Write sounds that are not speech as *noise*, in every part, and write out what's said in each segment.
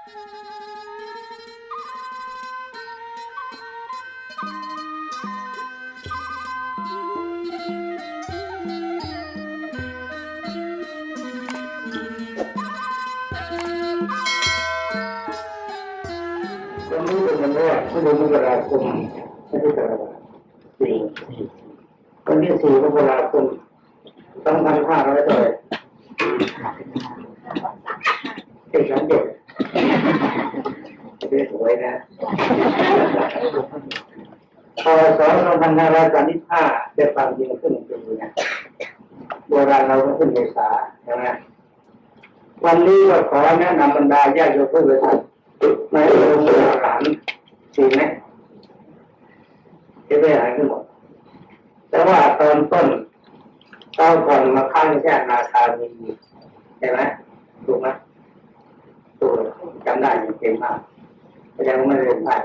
วันนี้เป็นวันแรกที่เดือนมกราคมไม่ใช่กรกฎาคมสี่วันที่สี่มกราคมสองพันห้าร้อยเท่าไหร่เจ็ดสามเจ็ดเรียกหวยนะพอสอง พันห้าร้อยสามสิบห้าจะฟังจริงขึ้นปีนะโบราณเราก็ขึ้นเมษาใช่ไหมวันนี้ก็ขอแนะนำบรรดาญาติโยมผู้บริสุทธิ์ในโรงอาหารจริงไหมจะไปหายกันหมด แต่ว่าตอนต้นตอนก่อนมาค้างแค่นาคามีใช่ไหมถูกไหมถูกจำได้ยังเก่งมากแต่ยังไม่เรียนไพ่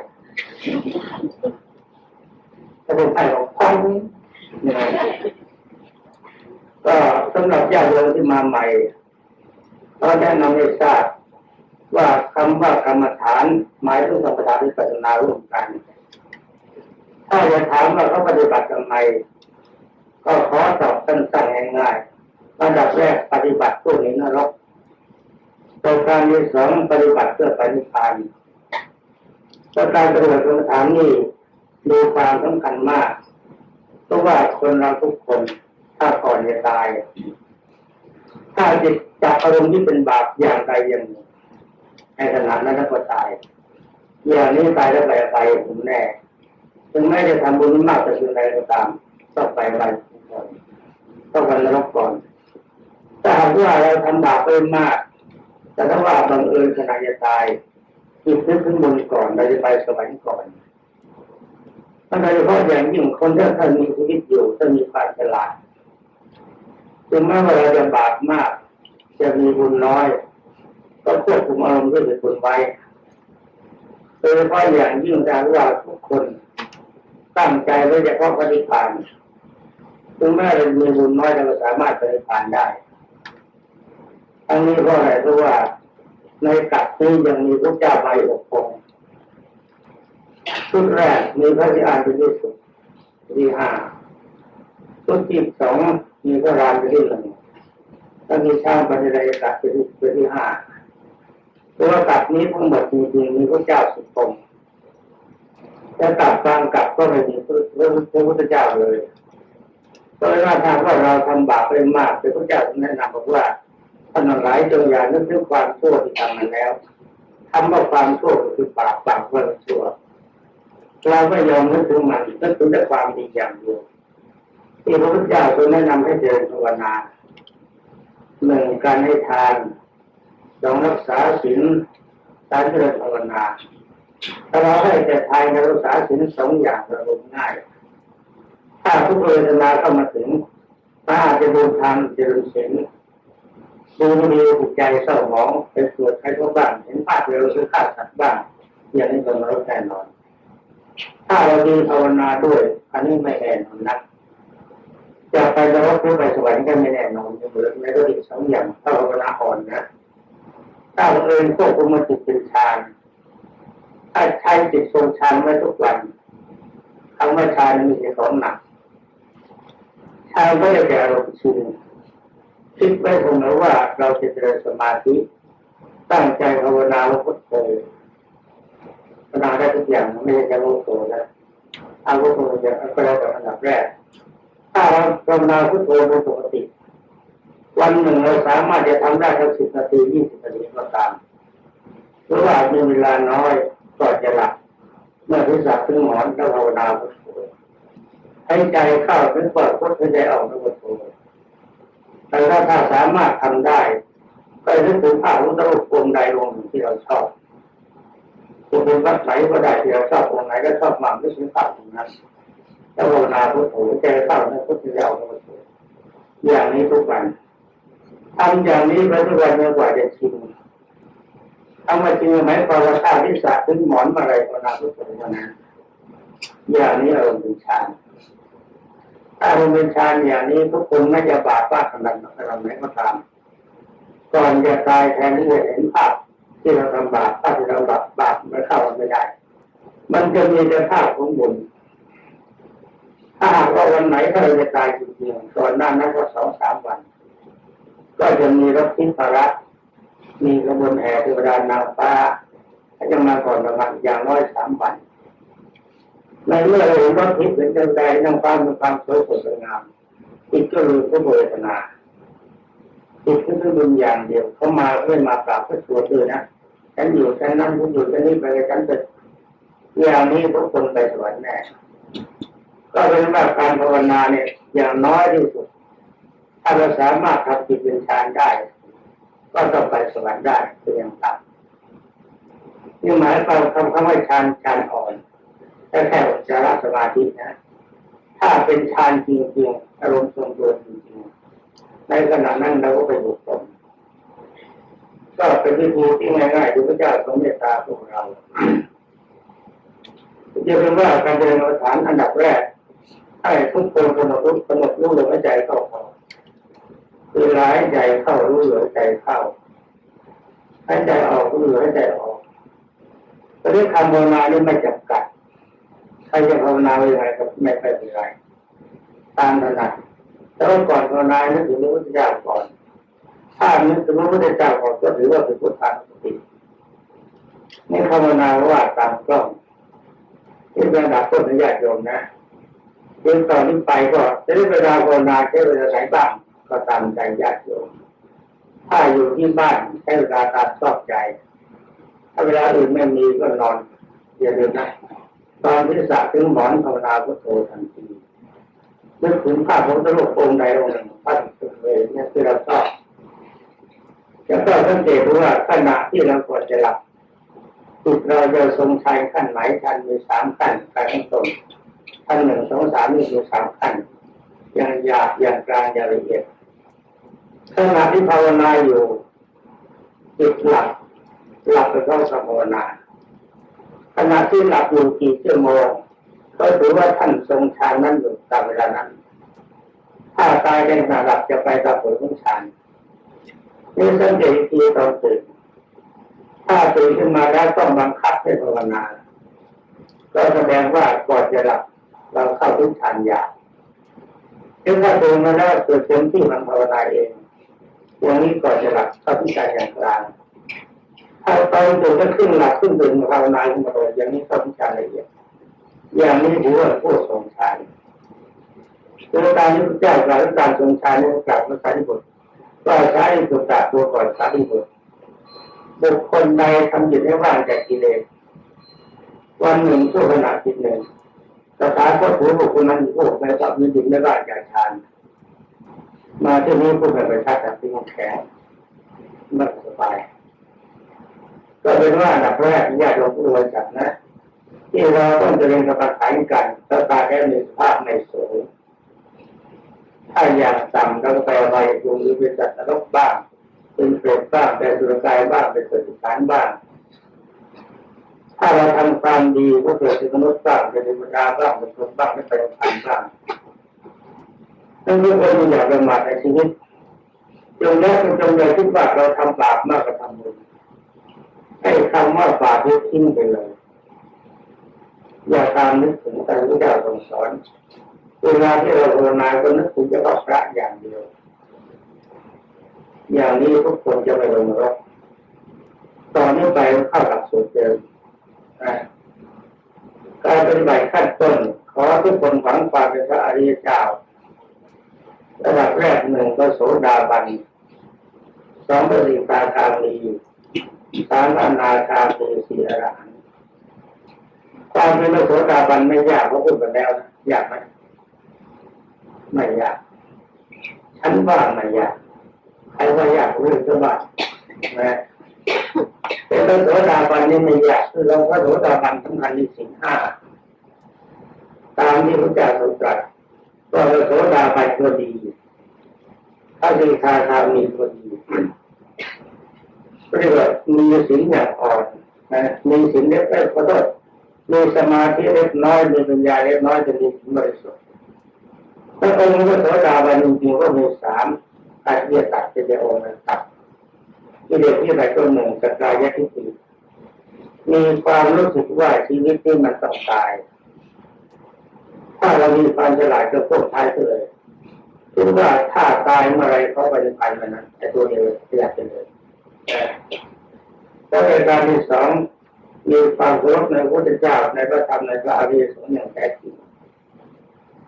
ถ้าเป็นไพ่ของพ่อเนี่ยก็สำหรับญาติโยมที่มา ใหม่เราแนะนำให้ทราบว่าคำว่ากรรมฐานหมายถึงกรรมฐานที่ปัจนาร่วมกัน ถ้าจะถามว่าเขาปฏิบัติทำไมก็ขอตอบสั้นๆง่ายๆระดับแรกปฏิบัติเพื่อหนีนรกประการที่สองปฏิบัติเพื่อปฏิพานประการปฏิบัติกรรมฐานนี่มีความสำคัญมากเพราะว่าคนเราทุกคนถ้าก่อนจะตาย ถ้าจิตจากอารมณ์ที่เป็นบาปอย่างใดอย่างหนึ่งในขณะนั้นก็ตาย อย่างนี้ตายแล้วไปไปผมแน่ถึงแม้จะทำบุญมากแต่สิ่งใดก็ตามต้องไปไปก่อนต้องไปนรกก่อนถ้าหากว่าเราทำบาปไปมาก แต่ถ้าว่าบังเอิญขณะจะตายจิตนึกขึ้นบนก่อนเราจะไปสวรรค์ก่อนถ้าโดยเฉพาะอย่างยิ่งคนที่ท่านมีชีวิตอยู่ถ้ามีความฉลาด ถึงแม้ว่าเราจะบาปมาก จะมีบุญน้อย ก็ควบคุมอารมณ์ด้วยเหตุผลไว้โดยเฉพาะอย่างยิ่งถ้าว่าทุกคนตั้งใจไว้เฉพาะปฏิพานถึงแม้เรามีบุญน้อยเราสามารถปฏิพานได้ทั้งนี้เพราะอะไรเพราะว่าในกัดนี้ยังมีพระเจ้าใบอบองชุดแรกมีพระพิอานเป็นที่สุดที่ห้าชุดที่สอง มีพระรามเป็นที่หนึ่งถ้ามีช่างปฏิรัยกัดเป็นที่เป็นที่ห้าตัวกัดนี้ทั้งหมดจริงๆมีพระเจ้าสุดงแต่กัดบางกัดก็ไม่มีพระพระพุทธเจ้าเลยเพราะว่าทางว่าเราทำบาปไปมากแต่พระเจ้าแนะนำบอกว่าท่านหลายจงอย่านึกถึงความชั่วที่ทำมาแล้วทำว่าความชั่วก็คือบาปบาปว่าชั่วเราไม่ยอมนึกถึงมันนึกถึงแต่ความดีอย่างเดียว ที่พระพุทธเจ้าทรงแนะนำให้เจริญภาวนาหนึ่งการให้ทานสองรักษาศีลสามเจริญภาวนาถ้าเราให้แต่ทานกับรักษาศีลสองอย่างเราลงง่าย ถ้าทุกเวทนาเข้ามาถึงถ้าอาจจะดูทางเจริญศีลดูดีจิตใจเศร้าหมองไปสวดใครก็บ้างเห็นภาพเร็วหรือฆ่าสัตว์บ้างอย่างนี้ต้องรับแน่นอน ถ้าเราดีภาวนาด้วย อันนี้ไม่แน่นอนนัก จะไปนรกหรือไปสวรรค์ก็ไม่แน่นอนเหมือนในระดับสองอย่างถ้าภาวนาอ่อนนะถ้าบังเอิญควบคุมจิตเป็นฌานถ้าใช้จิตทรงฌานไว้ทุกวันคำว่าฌานมีแต่ของหนักฌานก็จะแก่อารมณ์ชินคิดไว้คงแล้วว่าเราจะเจริญสมาธิตั้งใจภาวนาแล้วพุทโธภาวนาได้ทุกอย่างไม่ใช่จะรู้โธนะอาพุทโธจะก็แล้วแต่อันดับแรก ถ้าเราภาวนาพุทโธโดยปกติ วันหนึ่งเราสามารถจะทำได้ทั้งสิบนาทียี่สิบนาทีก็ตามหรือว่ามีเวลาน้อยก็จะหลับเมื่อที่สับถึงหมอนก็ภาวนาพุทโธให้ใจเข้าถึงปอดพุทให้ใจออกถึงพุทโธแต่ถ้าถ้าสามารถทำได้ ก็นึกถึงภาพพระรูปองใดองหนึ่งที่เราชอบจะเป็นวัดไหนก็ได้ที่เราชอบองไหนก็ชอบมากนึกถึงภาพตรงนั้น แล้วภาวนาพุทโธใจเข้าในพุทธเจ้าพุทโธอย่างนี้ทุกวันทำอย่างนี้ไปทุกวันจนกว่าจะชินทำมาจริงไหมภาวนาวิสาขึ้นหมอนมาอะไรภาวนาพุทโธนั้นอย่างนี้เราเป็นฌานถ้าเราเป็นฌานอย่างนี้ทุกคนไม่จะบาปบ้าขนาดขนาดไหนก็ตามก่อนจะตายแทนที่จะเห็นภาพที่เราทำบาปถ้าที่เราบาปบาปมันเข้าไม่ได้ มันจะมีแต่ภาพของบุญ ถ้าหากว่าวันไหนถ้าเราจะตายจริงๆก่อนหน้านั้นก็สองสามวัน ก็จะมีรถทิพระมีกระบวนแห่เทวดานางฟ้าจะมาก่อนประมาณอย่างน้อยสามวันในเมื่อเราเห็นรถทิพย์เป็นจ้าใดนางฟ้ามีความสวยสดงามจิตก็รู้ทุกเวทนาจิตก็คือบุญอย่างเดียวเขามาเพื่อมากราบเพื่อสวดเลยนะฉันอยู่ฉันนั่งฉันอยู่ฉันนี่ไปฉันจะอย่างนี้ทุกคนไปสวรรค์แน่ ก็เป็นว่าการภาวนาเนี่ย อย่างน้อยที่สุด ถ้าเราสามารถทำจิตเป็นฌานได้ ก็ต้องไปสวรรค์ได้เป็นอย่างต่ำนี่หมายความคำคำว่าฌานฌานอ่อนแค่แค่จาระสมาธินะ ถ้าเป็นฌานจริงๆอารมณ์ทรงตัวจริงๆในขณะนั้นเราก็ไปบุกตนก็เป็นวิธีที่ง่ายๆที่พระเจ้าทรงเมตตาพวกเราจะเป็นว่าการเจริญกรรมฐานอันดับแรก ให้ทุกคนกำหนดรู้กำหนดรู้ลมหายใจเข้าออกคือหายใจเข้ารู้ลมหายใจเข้าหายใจออกรู้ลมหายใจออกเรื่องคำภาวนานี่ไม่จำกัดใครจะภาวนาอย่างไรก็ไม่ไปเป็นไรตามถนัดแต่ว่าก่อนภาวนานึกถึงพระพุทธเจ้าก่อน ถ้านึกถึงพระพุทธเจ้าก่อนก็ถือว่าเป็นพุทธานุสตินี่ภาวนาว่าตามกล้องที่เป็นระดับต้นญาติโยมนะ เรื่องตอนนี้ไปก็จะได้เวลาภาวนาใช้เวลาไหนบ้างก็ตามใจญาติโยมถ้าอยู่ที่บ้านใช้เวลาตามชอบใจ ถ้าเวลาอื่นไม่มีก็นอนอย่าลืมนะตอนที่สะถึงหมอนภาวนาพุทโธทันทีนึกถึงภาพของตลกองค์ใดองค์หนึ่งท่านสุดเลยเนี่ยคือเราชอบแล้วก็สังเกตว่าขณะที่เราควรจะหลับจิตเราจะทรงชัยขั้นไหนขั้นมีสามขั้นขั้นต้น ขั้นหนึ่งสองสามนี่มีสามขั้นอย่างหยาบอย่างกลางอย่างละเอียดขณะที่ภาวนาอยู่จิตหลับหลับไปเข้าสมานาขณะที่หลับอยู่กี่ชั่วโมงก็ถือว่าท่านทรงฌานนั้นอยู่ตามเวลานั้น ถ้าตายในขณะหลับจะไปตามผลของฌานนี่สังเกตทีตอนตื่นถ้าตื่นขึ้นมาแล้วต้องบังคับให้ภาวนา ก็แสดงว่าก่อนจะหลับ เราเข้าทุกฌานยาซึ่งถ้าตื่นมาแล้วเกิดเต็มที่มันภาวนาเองอย่างนี้ก่อนจะหลับเข้าทุกฌานอย่างกลางถ้าตอนตื่นก็ขึ้นหลับขึ้นตื่นภาวนาขึ้นมาเลยอย่างนี้เข้าทุกฌานละเอียดอย่างนี้ถือว่าผู้ทรงฌานคือการที่พระเจ้ากล่าวการทรงฌานนี้กล่าวภาษาญี่ปุ่นก็ใช้สุตตะตัวก่อนสาธิบุตรบุคคลใดทำจิตให้ว่างจากกิเลสวันหนึ่งชั่วขณะจิตหนึ่ง สถานก็ถือบุคคลนั้นผู้ในสัพมีจิตไม่ว่างจากฌานมาที่นี้ผู้เป็นประชาชนที่แข็งไม่สบายก็เป็นว่าอันดับแรกญาติโยมผู้รู้จักนะ ที่เราต้องเจริญกรรมฐานกันแล้วตาแค่มีสภาพในสูงถ้าอย่างต่ำเราก็ไปอะไรดูหรือเป็นสัตว์นรกบ้าง เป็นเปรตบ้างเป็นสุรกายบ้างเป็นสัตว์สารบ้าง ถ้าเราทำความดีก็เกิดเป็นมนุษย์บ้างเป็นเทวดาบ้างเป็นคนบ้างไม่เป็นพันบ้างนั่นคือคนอยากประมาทในชีวิตจงแล้วจงเลยคิดว่าเราทำบาปมากกว่าทำบุญให้คำว่าบาปนี้ทิ้งไปเลย อย่าตามนึกถึงการที่เราทรงสอนเวลาที่เราภาวนาก็นึกถึงเฉพาะพระอย่างเดียว อย่างนี้ทุกคนจะไปลงนรกตอนนี้ไปเข้าหลักสูตรเดิม การปฏิบัติขั้นต้นขอทุกคนฝังความเป็นพระอริยเจ้าระดับแรกหนึ่งก็โสดาบันสองก็สิตาคามีสามอนาคามีสี่อรหันต์ความเป็นพระโสดาบันไม่ยากเพราะพูดกันแล้วยากไหมไม่ยากฉันว่าไม่ยากใครว่ายากรู้ก็บ้างนะ เป็นพระโสดาบันนี่ไม่ยากคือเราพระโสดาบันสำคัญที่สิ่งห้าตามที่พระเจ้าทรงตรัสว่าพระโสดาบันก็ดีถ้าดีคาคามีก็ดีเรียกว่ามีสิ่งอย่างอ่อนนะมีสิ่งเล็กๆขอโทษมีสมาธิเล็กน้อยมีปัญญาเล็กน้อยจะมีสิ่งบริสุทธิ์ถ้าองค์พระโสดาบันจริงๆก็มีสามอาเจียตัดเจโอมันตัด กิเลสที่ใดตัวหนึ่งสกายทิฏฐิมีความรู้สึกว่าชีวิตนี้มันต้องตาย ถ้าเรามีความฉลาดก็พวกท้ายไปเลยคิดว่าถ้าตายเมื่อไรเขาไปในพันมันนั้นแต่ตัวเดียวขยับไปเลยแล้วในการที่สองมีความเคารพในพระพุทธเจ้าในพระธรรมในพระอริยสงฆ์อย่างแท้จริง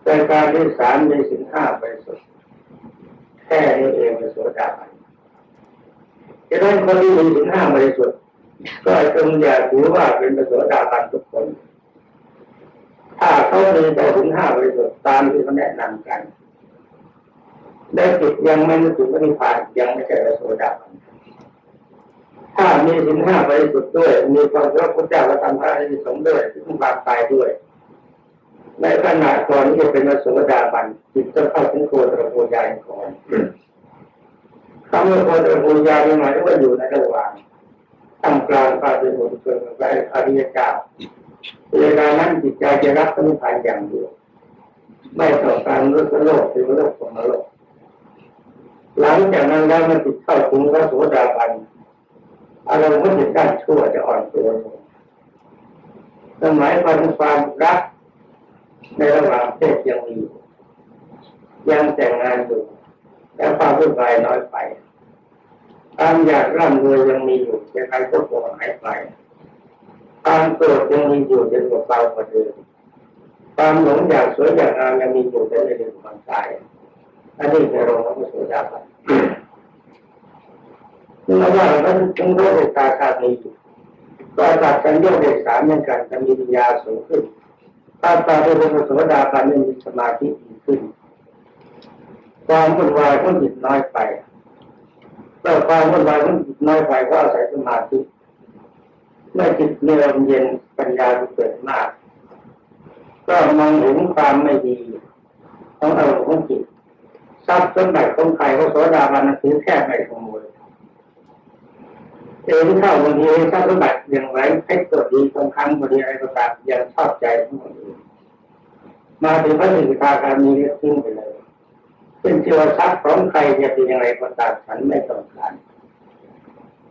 ในการที่สามมีสินห้าไปสุดแค่นี้เองเป็นโสดาบัน จะได้คนที่มีสินห้าบริสุทธิ์ก็จงอย่าถือว่าเป็นพระสดาบันทุกคน ถ้าเขามีแต่สินห้าบริสุทธิ์ตามที่เขาแนะนำกัน ได้จิตยังไม่ถึงปฏิภาณยังไม่ใช่พระสดาบันถ้ามีสินห้าบริสุทธิ์ด้วย มีความรักพระเจ้าและธรรมพระอริยสงฆ์ด้วยถึงความตายด้วยในขณะก่อนที่จะเป็นพระโสดาบันจิตจะเข้าถึงโคตรภูญาณก่อน คำว่าโคตรภูญญาหมายถึงว่าอยู่ในระหว่างตั้งกลางความเป็นบุญชนกับอริยเจ้าเวลานั้นจิตใจจะรับสมุทัยอย่างเดียวไม่ต้อการรู้สโลกหรือโลกสมโลกหลังจากนั้นแล้วมันติดเข้าถึงพระโสดาบันอารมณ์ก็จะด้านชั่วจะอ่อนตัวลงสมัยความความรักในระหว่างเพศยังมีอยู่ยังแต่งงานอยู่ แต่ความวุ่นวายน้อยไปความอยากร่ำรวยยังมีอยู่แต่ใครก็กลัวหายไปความโกรธยังมีอยู่จนกว่าเบากว่าเดิมความหลงอยากสวยอยากงามยังมีอยู่แต่ไม่ถึงความตายอันนี้จะลงพระโสดาบันเมื่อว่าเราต้องรู้เอกตาคามีก็ตัดกันโยกเด็กสามเหมือนกันจะมีปัญญาสูงขึ้นถ้าตาเป็นพระโสดาบันมีสมาธิดีขึ้น ความวุ่นวายของจิตน้อยไปก็ความวุ่นวายของจิตน้อยไปก็อาศัยสมาธิเมื่อจิตมีลมเย็นปัญญาเกิดมาก ก็มองเห็นความไม่ดีของอารมณ์ของจิตทรัพย์สมบัติของใครก็โสดาบันถือแค่ไม่ขโมยเองเข้าบางทีทรัพย์สมบัติอย่างไรให้ตัวดีบางครั้งบางทีอะไรก็ตามยังชอบใจทั้งหมดมาถึงพระสิทธาการมีเรื่องทิ้งไปเลย เป็นเชื่อทรัพย์ของใครจะเป็นยังไงก็ตามฉันไม่ต้องการ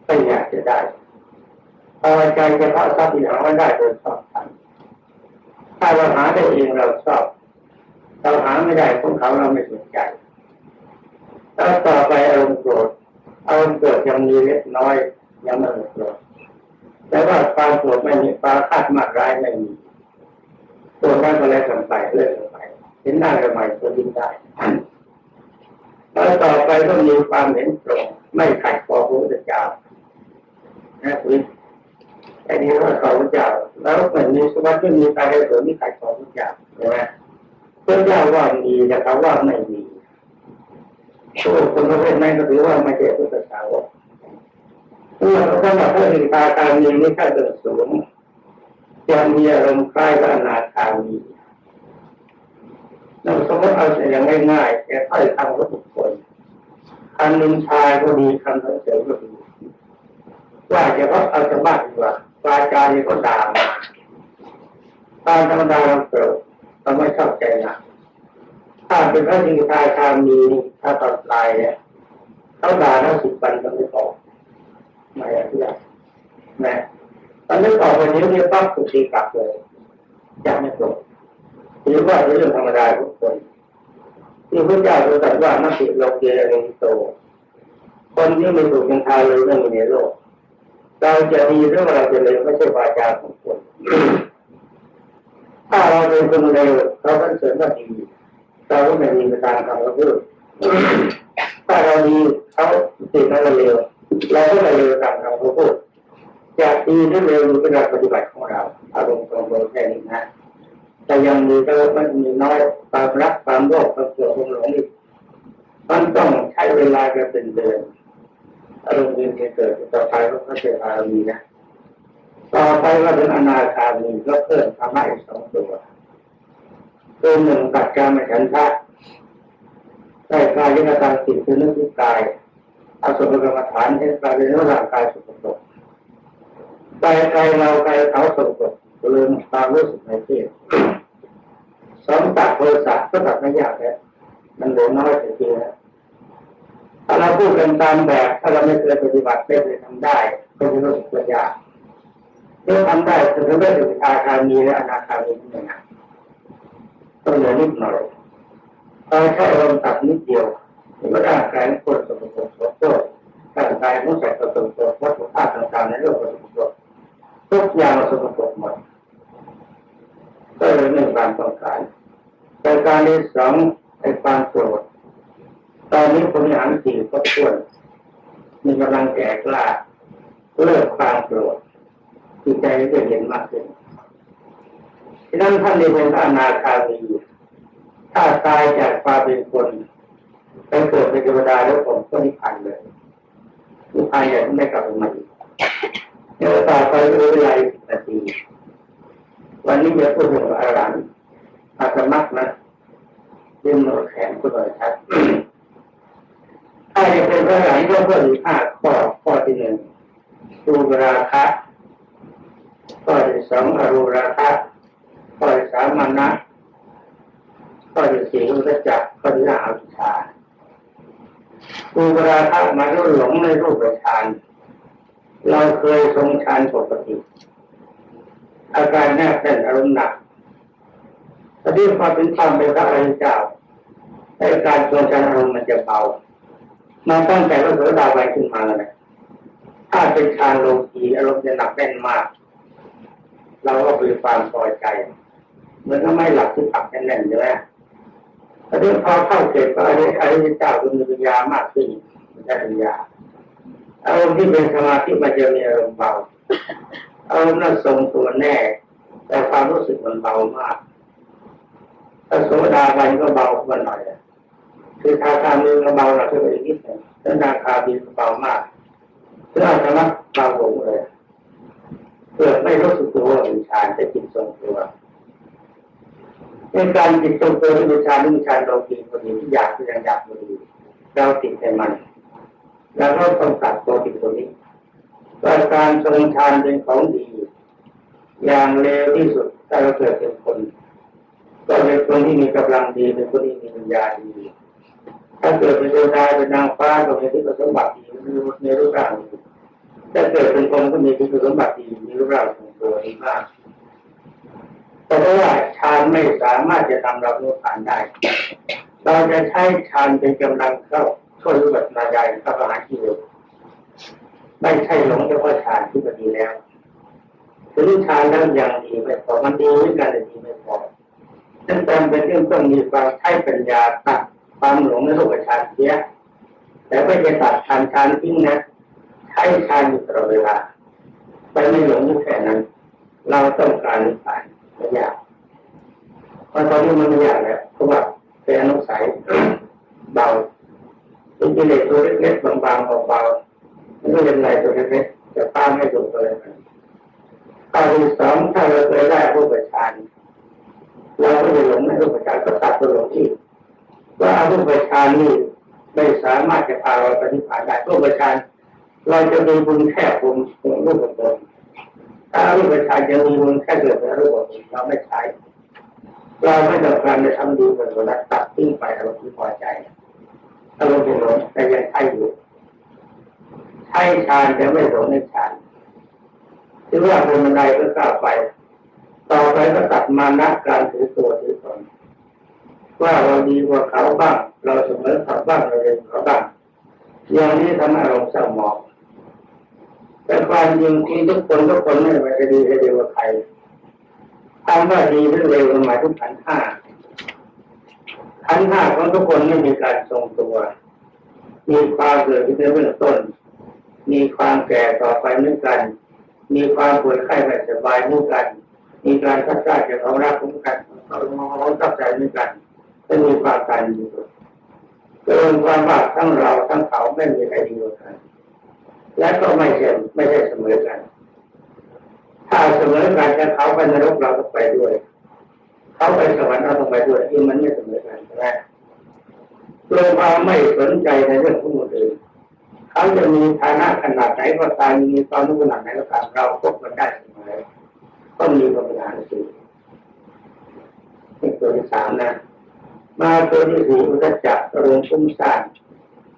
ไม่อยากจะได้พอใจเฉพาะทรัพย์ที่หาไม่ได้โดยชอบทำถ้าเราหาได้เองเราชอบเราหาไม่ได้ของเขาเราไม่สนใจแล้วต่อไปอารมณ์โกรธอารมณ์โกรธยังมีเล็กน้อยยังไม่โกรธแต่ว่าความโกรธไม่มีความคาดมากร้ายไม่มีตัวนั้นก็เลยกันไปเลื่อนไปเห็นหน้ากันใหม่ตัวดิ้นได้ แล้วต่อไปก็มีความเห็นตรงไม่ขัดคอพระพุทธเจ้านะคุณไอ้นี้ว่าขอพระเจ้าแล้วเหมือนมีสวัสดิ์ที่มีใครได้ส่วนที่ขัดคอพระเจ้าใช่ไหมพระเจ้าว่ามีแต่เขาว่าไม่มีผู้คนประเภทนั้นก็ถือว่าไม่ใช่พุทธสาวกเมื่อเขาบอกว่าถึงตาการมีไม่ค่าเดินสูงยังมีอารมณ์คล้ายกับอนาคามี เราสมมติเอาอย่างง่ายๆแค่ถ้อยคำของทุกคนคำนินชายก็ดีคำสรรเสริญก็ดีว่าจะเพราะเอาจะบ้าดีกว่าวาจาเนี่ยก็ด่ามาตามธรรมดาเราเกิดเราไม่ชอบใจนะถ้าเป็นพระสิงคาคามีถ้าตอนลายเนี่ยเขาด่าทั้งสิบวันก็ไม่พอไม่อธิบายนะตอนนี้ต่อไปนี้เรียกปั๊บถูกตีกลับเลยจะไม่จบ หรือว่าเป็นเรื่องธรรมดาทุกคนที่พระเจ้าทรงตรัสว่านักติโลเกเรนิโต คนที่ไม่ถูกยังทายเลยไม่มีในโลก เราจะดีหรือว่าเราจะเลวไม่ใช่วาจาของคนถ้าเราเป็นคนเลวเขาก็เสริมว่าดีเราก็ไม่มีการทำเราพูดถ้าเราดีเขาติดเราเลวเราก็ไม่เลวตามคำเขาพูดจะดีหรือเลวเป็นหลักปฏิบัติของเราอารมณ์ตรงๆแค่นี้นะ แต่ยังมีก็มันมีน้อยความรักความโลภความโกรธความหลงอีกมันต้องใช้เวลากันเป็นเดือนอารมณ์เย็นจะเกิดต่อไปก็เขาเป็นอารมณ์นะต่อไปก็เป็นอนาคามีก็เพิ่มธรรมะอีกสองตัวตัวหนึ่งตัดการมาฉันทะได้กายยกตาจิตคือนึกที่กายอาสมกรรมฐานให้กลายเป็นร่างกายสุขภพกายกายเรากายเขาสุขภพ ลืมความรู้สึกในเพศสองตัดโทสะก็ตัดไม่ยากแล้วมันเหลือน้อยจริงๆนะถ้าเราพูดกันตามแบบถ้าเราไม่เคยปฏิบัติไม่เคยทำได้ก็จะรู้สึกว่ายากเมื่อทำได้ถึงไม่ถึงอาคามีและอนาคามีนี่นะต้องเหลือนิดหน่อยเราแค่ลมตัดนิดเดียวหรือว่าร่างกายคนสมบูรณ์สมบูรณ์ร่างกายของใสัตว์สมบูรณ์วัตถุธาตุต่างๆในโลกสมบูรณ์ทุกอย่างสมบูรณ์หมด ก็เลยไม่ความต้องการแต่การที่สองไอ้ความโกรธตอนนี้ผมยังสี่ครบถ้วนมีกำลังแก่กล้าเลิกความโกรธจิตใจจะเย็นมากขึ้นฉะนั้นท่านในเป็นอนาคามีถ้าตายจากความเป็นคนไปเกิดเป็นเทวดาแล้วผมก็นิพพานเลยนิพพานอย่างไม่กลับมาอีกเดี๋ยวต่อไปเวลาสิบนาที วันนี้จะพูดถึงอารันอาสมักนะเรื่องโนแขนคุณหน่อยครับถ้าจะเป็นพระอรันก็เพิ่มอีกห้าข้อข้อที่หนึ่งรูราคะข้อที่สองอรูราคะข้อที่สามมานะข้อที่สี่อุตจักรข้อที่ห้าอวิชชารูราคะมายถึงหลงในรูปฌานเราเคยทรงฌานปกติ อาการแนบแน่นอารมณ์หนักตอนนี้ความเป็นธรรมเป็นพระอริยเจ้าให้การทรงฌานอารมณ์มันจะเบามาตั้งแต่ว่าโสดาบันขึ้นมาแล้วนะถ้าเป็นฌานโลกีอารมณ์จะหนักแน่นมาก เราก็มีความพอใจเหมือนก็ไม่หลับที่ปักแน่นๆใช่ไหมตอนนี้พอเข้าเก็บก็อริอริยเจ้าเป็นปัญญามากขึ้นมันได้ปัญญาอารมณ์ที่เป็นสมาธิมันจะมีอารมณ์เบา อารมณ์นั้นทรงตัวแน่ แต่ความรู้สึกมันเบามากถ้าโสดาบันก็เบาขึ้นมาหน่อยคือทาคามือก็เบาหน่อยขึ้นไปอีกนิดหนึงแล้วนาคาบีก็เบามากเพื่อธรรมะเบาลงเลยเพื่อไม่รู้สึกตัวว่าเป็นฌานแต่จิตทรงตัวในการจิตทรงตัวที่เป็นฌานที่เป็นฌานโลกีพอดีที่อยากที่ยังอยากพอดีเราติดในมัน แล้วก็ต้องตัดตัวติดตัวนี้ ว่าการทรงฌานเป็นของดี อย่างเร็วที่สุดถ้าเราเกิดเป็นคน ก็เป็นคนที่มีกำลังดีเป็นคนที่มีปัญญาดีถ้าเกิดเป็นเทวดาเป็นนางฟ้าก็มีที่สมบัติดีมีในรูปร่างถ้าเกิดเป็นคนก็มีที่สมบัติดีมีรูปร่างของตัวดีมากแต่ว่าฌานไม่สามารถจะทำเราโน้ผ่านได้ เราจะใช้ฌานเป็นกำลังเข้าช่วยรูปนาญาณเข้าหาที่เร็ว ไม่ใช่หลงเฉพาะฌานที่มันดีแล้วถึงฌานแล้วยังดีไม่พอมันดีด้วยกันแต่ดีไม่พอนั่นจำเป็นเรื่องต้องมีความใช้ปัญญาตัดความหลงในโลกฌานเสียแต่ไม่ใช่ตัดฌานฌานทิ้งนะใช้ฌานอยู่ตลอดเวลาไปไม่หลงอยู่แค่นั้น เราต้องการนิพพานไม่ยากเพราะตอนนี้มันไม่ยากแล้วเพราะว่าเป็นอนุสัยเบาเป็นกิเลสตัวเล็กๆบางๆเบาๆ มันก็ยังไงตัวเล็กๆจะต้านไม่ถูกเลยมันข้อที่สองถ้าเราเคยได้ผู้ประชานเราไม่ได้หลงในรูปฌานก็ตัดตัวหลงที่ว่ารูปฌานนี่ไม่สามารถจะพาเราไปนิพพานได้รูปฌานเราจะมีบุญแค่บุญของรูปบุญถ้ารูปฌานจะมีบุญแค่เกิดเป็นรูปบุญเราไม่ใช้เราไม่ต้องการจะทำดีเหมือนกันตัดทิ้งไปเราที่พอใจอารมณ์เป็นหลงแต่ยังใช้อยู่ ใช้ฌานจะไม่หลงในฌานที่ว่าเป็นบันไดก็ก้าวไป ต่อไปก็ตัดมานะการถือตัวถือตนว่าเราดีกว่าเขาบ้าง เราเสมอเขาบ้างเราเร็วเขาบ้างอย่างนี้ทำให้เราเศร้าหมองแต่ความจริงที่ทุกคนทุกคนไม่ว่าจะดีจะเร็วกว่าใครคำว่าดีหรือเร็วหมายถึงขันห้าขันห้าของทุกคนไม่มีการทรงตัว มีความเกิดขึ้นในเบื้องต้น มีความแก่ต่อไปเหมือนกัน มีความป่วยไข้ไม่สบายเหมือนกัน มีการทัดทายจากของรักของกันของของตับใจเหมือนกันจะมีความการอยู่เกินความว่าทั้งเราทั้งเขาไม่มีใครดีกว่ากัน และก็ไม่ใช่ไม่ใช่เสมอกัน ถ้าเสมอกันจะเขาไปนรกเราต้องไปด้วย เขาไปสวรรค์เราต้องไปด้วยที่มันไม่เสมอกันใช่ไหมโดยความไม่สนใจในเรื่องของคนอื่น เขาจะมีฐานะขนาดไหนก็ตามมีความรู้ขนาดไหนก็ตามเราพบกันได้เสมอก็มีปัญหาสี่นี่ตัวที่สามนะ มาตัวที่สี่อุตจักรรวมชุ่มซ่าน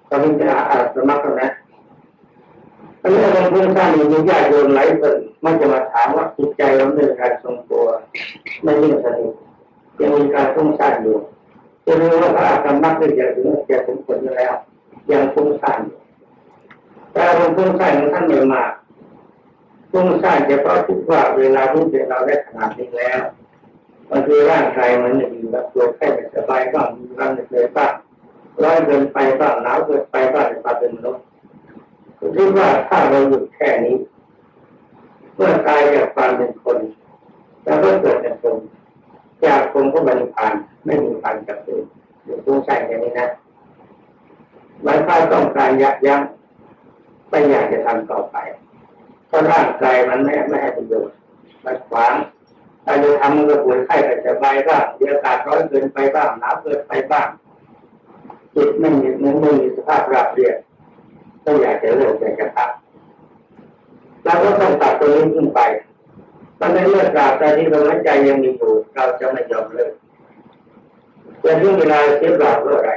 ตอนนี้จะอาสมัครนะอันนี้เราเพื่อนสร้างมีญาติโยมหลายคนมันจะมาถามว่าจิตใจเราเป็นการทรงตัวไม่ยิ่งสนิทยังมีการฟุ้งซ่านอยู่จะรู้ว่าพระอาสมัครได้อย่างถึงแก่สมผลแล้ว ยังฟุ้งซ่านอยู่ แต่อาฟุ้งซ่านของท่านไม่มากฟุ้งซ่านเฉพาะคิดว่าเวลาที่เราได้ขนาดนี้แล้วบางทีร่างกายมันไม่ดีแบบตัวแค่ไม่สบายบ้างมีความเหนื่อยบ้างร้อนเกินไปบ้างหนาวเกินไปบ้างในความเป็นมนุษย์คิดว่าถ้าเราหยุดแค่นี้ เมื่อตายจากความเป็นคนแล้วก็เกิดเป็นคนจากคนก็บริพานไม่มีพันกับตัวอยู่ตู้ใช่แค่นี้นะหมายความต้องการยับยั้ง ไม่อยากจะทำต่อไป เพราะร่างกายมันไม่ไม่ให้ประโยชน์มันขวางถ้าจะทำมันก็ป่วยไข้ก็จะไปบ้างมีอากาศร้อนเกินไปบ้างหนาวเกินไปบ้างจิตไม่มีมันไม่มีสภาพราบเรียบก็อยากจะเลิกอยากจะพักเราก็ต้องตัดตัวนี้ขึ้นไปตอนนี้เมื่อกราบใจที่ลมหายใจยังมีอยู่เราจะไม่ยอมเลิกจะทิ้งเวลาเสียเปล่าเพื่ออะไร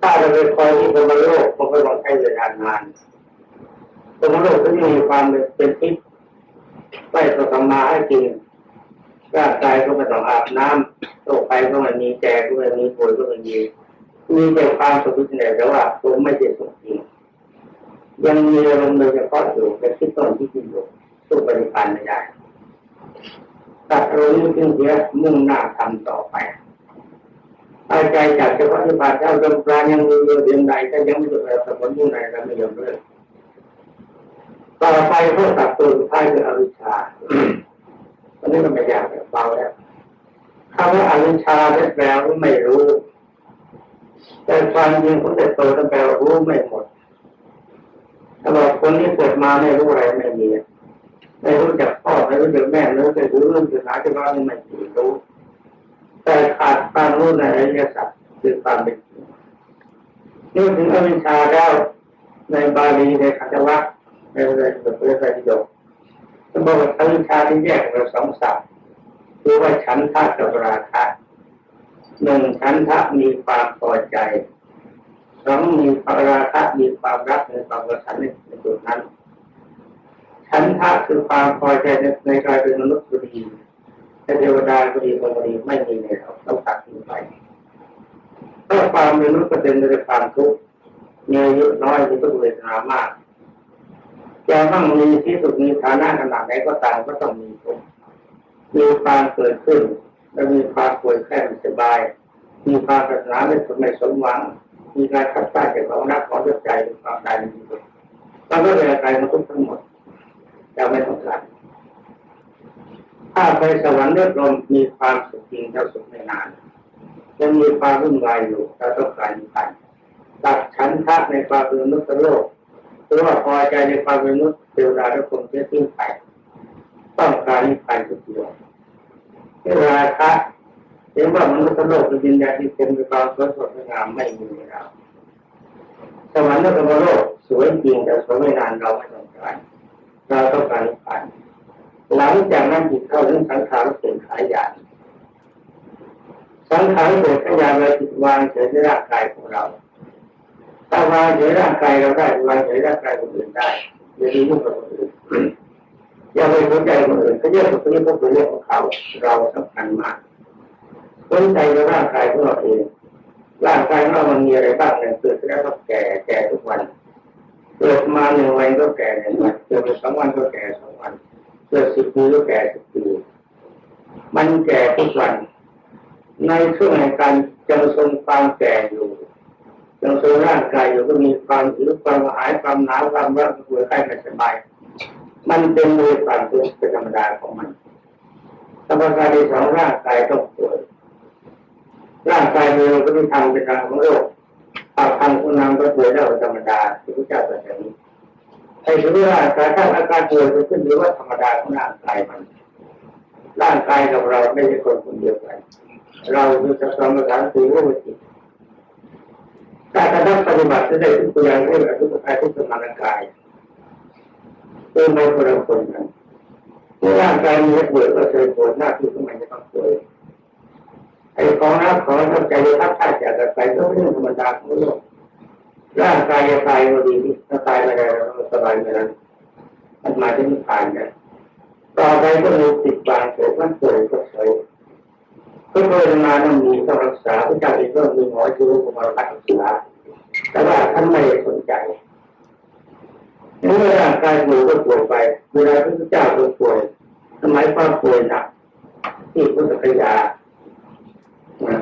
ถ้าเราไปคอยที่พมโลกมันก็ต้องใช้เวลานาน พมโลกก็มีความเป็นพิษไม่ต้องทำมาให้กินร่างกายก็ไม่ต้องอาบน้ำโรคภัยก็ไม่มีแก่ก็ไม่มีป่วยก็ไม่มีมีแต่ความสุขที่ไหนแต่ว่าตัวไม่ใช่สุขจริงยังมีอารมณ์โดยเฉพาะอยู่เป็นที่ต้นที่กินอยู่สู้ปฏิปันไม่ได้ตัดรู้นี้จึงเสียมุ่งหน้าทำต่อไปเอาใจจากเฉพาะที่บาทเจ้าดมปรายังมีอยู่เดือนใดก็ยังไม่จบแล้วสมุนอยู่ไหนเราไม่ยอมเลิก ต่อไปพวกตัดตัวสุดท้ายคืออวิชชาตอนนี้มันไม่ยากแบบเบาแล้วคำว่าอวิชชาแปลว่าไม่รู้ แต่ความจริงของแต่โตต้องแปลว่ารู้ไม่หมดถ้าบอกคนที่เกิดมาไม่รู้อะไรไม่มีไม่รู้จักพ่อไม่รู้จักแม่ไม่รู้จักรู้เรื่องศึกษาจะว่าไม่ไม่รู้ แต่ขาดความรู้ในอริยสัจคือความเป็นจริงนี่ถึงอวิชชาแล้วในบาลีในคัตวะ ในเรื่องเรื่องไตรปิฎกจะบอกว่าอวิชชาที่แยกเป็นสองสัพคือว่าฉันทะกับราคะหนึ่งฉันทะมีความพอใจสองมีภาราคะมีความรักในความกระสันในจุดนั้นฉันทะคือความพอใจในการเป็นมนุษย์ก็ดีในเทวดาก็ดีพรมก็ดีไม่มีในเราต้องตัดทิ้งไปเพราะความมนุษย์ก็เต็มไปด้วยความทุกข์มีอายุน้อยมีทุกเวทนามาก จะต้องมีที่สุดมีฐานะขนาดไหนก็ตามก็ต้องมีทุกข์มีความเกิดขึ้น และมีความป่วยแค่ไม่สบาย มีความปรารถนาไม่สมไม่สมหวัง มีการคัดค้านจากของรักของใจเป็นความใดในที่สุดเราก็เลยกลายมาทุกข์ทั้งหมดจะไม่ต้องการถ้าไปสวรรค์เลือดลมมีความสุขจริงเราสุขไม่นานยังมีความวุ่นวายอยู่เราต้องการนิพพานตัดฉันทะในความเป็นมนุษย์โลก รือว่าพอใจในความเป็นมนุษย์เทวดาและคนที่ทิ้งไปต้องการนิพพานทุกเดียวเวลาคะเห็นว่ามนุษย์โลกเป็นวิญญาณที่เต็มไปด้วยความสวยสดงามไม่มีเราสวรรค์และธรรมโลกสวยจริงแต่สวยไม่นานเราไม่ต้องการเราต้องการนิพพานหลังจากนั้นจิตเข้าถึงสังขารเปลี่ยนขายยานสังขารเปลี่ยนขายยานเราจิตวางเฉยในร่างกายของเรา ถ้าวางเฉยร่างกายเราได้วางเฉยร่างกายคนอื่นได้อย่าไปยุ่งกับคนอื่นอย่าไปสนใจคนอื่นเขาเยอะกว่าคนนี้ก็เป็นเรื่องของเขา เราสำคัญมากสนใจในร่างกายของเราเองร่างกายของเรามันมีอะไรบ้างเนี่ยเกิดแล้วก็แก่แก่ทุกวันเกิดมาหนึ่งวันก็แก่หนึ่งวันเกิดมาสองวันก็แก่สองวันเกิดสิบปีก็แก่สิบปีมันแก่ทุกวัน ในช่วงแห่งการยังทรงความแก่อยู่ ยังทรงร่างกายอยู่ก็มีความหิวความหายความหนาวความร้อนป่วยไข้ไม่สบาย มันเป็นโดยความทุกข์เป็นธรรมดาของมันธรรมดาที่สองร่างกายต้องป่วยร่างกายมีก็มีทางเป็นทางของโลกถ้าทางคุณนำก็ป่วยแล้วธรรมดาที่พระเจ้าตรัสอย่างนี้ไอ้ที่ว่าการถ้าอาการป่วยจะขึ้นอยู่ว่าธรรมดาของร่างกายมัน ร่างกายกับเราไม่ใช่คนคนเดียวกัน เราคือสัมมาสันติว่าจิต การกระทำปฏิบัติจะได้ทุกอย่างเรื่องทุกกายทุกสมานกายเป็นไม่คนละคนกันเมื่อร่างกายมีป่วยก็เคยปวดหน้าที่ทำไมจะต้องป่วยไอ้ของรักของทำใจทักทายจากกันไปก็เป็นเรื่องธรรมดาของโลกร่างกายจะตายก็ดีถ้าตายไม่ได้เราก็สบายไม่ได้มันมาถึงผ่านกันต่อไปก็มีติดบางเกิดมันเกิดก็เฉย ก็โดยมาต้องมีต้องรักษาพระเจ้าเป็นเรื่องมีหมอที่รู้มารักษาแต่ว่าท่านไม่สนใจเมื่อร่างกายป่วยก็ป่วยไปเวลาพระเจ้าก็ป่วยสมัยความป่วยหนักที่พุทธคยานะ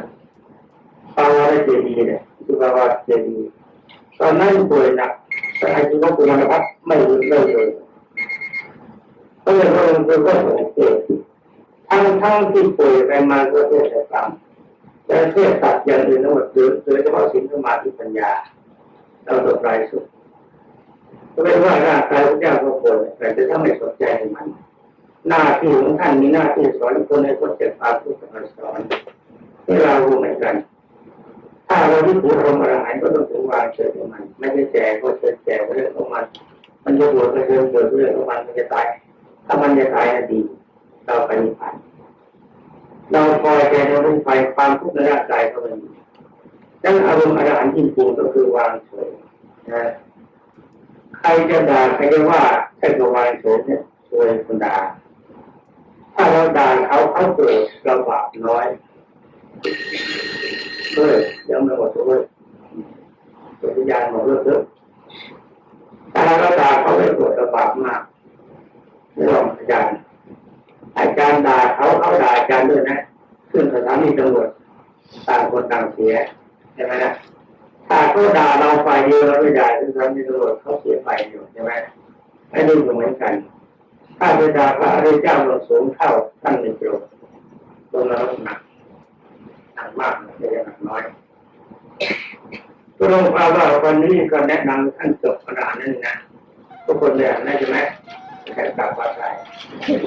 ปาวาเจดีเนี่ยที่ปาวาเจดีตอนนั้นป่วยหนักแต่อาชีวะกุมารพัฒน์ไม่รู้เรื่องเลยก็เลยพระองค์ก็สงเกต ทั้งทั้งที่ป่วยไปมาก็เทศกรรมแต่เทศสัตว์อย่างอื่นทั้งหมดโดยโดยเฉพาะสิ่งสมาธิปัญญาเราตกปลายสุดก็เป็นว่าร่างกายพระเจ้าก็ป่วยแต่จะถ้าไม่สนใจมัน หน้าที่ของท่านมีหน้าที่สอนคนให้คนเจ็บปากผู้สอนที่เรารู้เหมือนกัน ถ้าเราที่ถูกอารมอะไรหายก็ต้องถึงวางเฉยของมัน ไม่ได้แจกก็เฉยแจกเรื่องของมัน มันจะปวดก็เรื่องเกิดเรื่องของมันมันจะตาย ถ้ามันจะตายนะดี เราไปนิพพานเราพอยใจเรื่องไฟความทุกข์ในร่างกายก็มันมีดังอารมณ์อรหันต์จริงๆก็คือวางเฉยนะใครจะด่าใครจะว่าใครก็วางเฉยเนี่ยช่วยคนด่าถ้าเราด่าเขาเขาเกิดเราบาปน้อยเฮ้ยยังไม่หมดเลยตัววิญาณหมดเลิกเลิกถ้าเราด่าเขาไม่เกิดเราบาปมากไม่ลองอาจารย์ อาจารย์ด่าเขาเขาด่าอาจารย์ด้วยนะซึ่งสถานีตำรวจต่างคนต่างเสียใช่ไหมนะถ้าเขาด่าเราฝ่ายเดียวเราไม่ด่าซึ่งสถานีตำรวจเขาเสียฝ่ายเดียวใช่ไหมไอ้นี่ก็เหมือนกัน ถ้าไปด่าพระอริยเจ้าเราสูงเท่าท่านในโปรดตรงนั้นหนักหนักมากไม่ใช่หนักน้อยก็ลงภาว่าวันนี้ก็แนะนำท่านจบขนาดนั้นนะทุกคนเลยนะใช่ไหม đặt vào lại. *laughs*